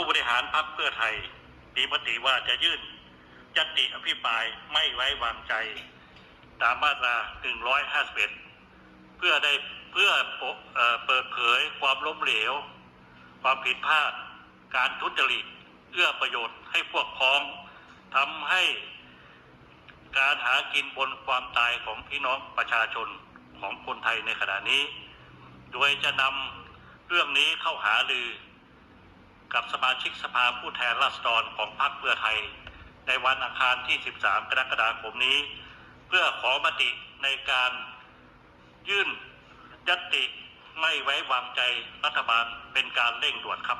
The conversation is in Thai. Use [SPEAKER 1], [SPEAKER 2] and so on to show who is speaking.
[SPEAKER 1] ู้บริหารพรรคเพื่อไทยมีมติว่าจะยื่นยติอภิปรายไม่ไว้วางใจ ตามมาตรา 151 เพื่อได้เพื่อปกเอ่อเปิดเผยความล้มเหลว ความผิดพลาด การทุจริตเอื้อประโยชน์ให้พวกพ้องทำให้การหากินบนความตายของพี่น้องประชาชนของคนไทยในขณะนี้ โดยจะนำเรื่องนี้เข้าหาลือ กับสมาชิกสภาผู้แทนราษฎรของพรรคเพื่อไทย ในวันอังคารที่ 13 กรกฎาคมนี้ เพื่อขอมติในการยื่นยตติไม่ไว้วางใจรัฐบาลเป็นการเร่งด่วนครับ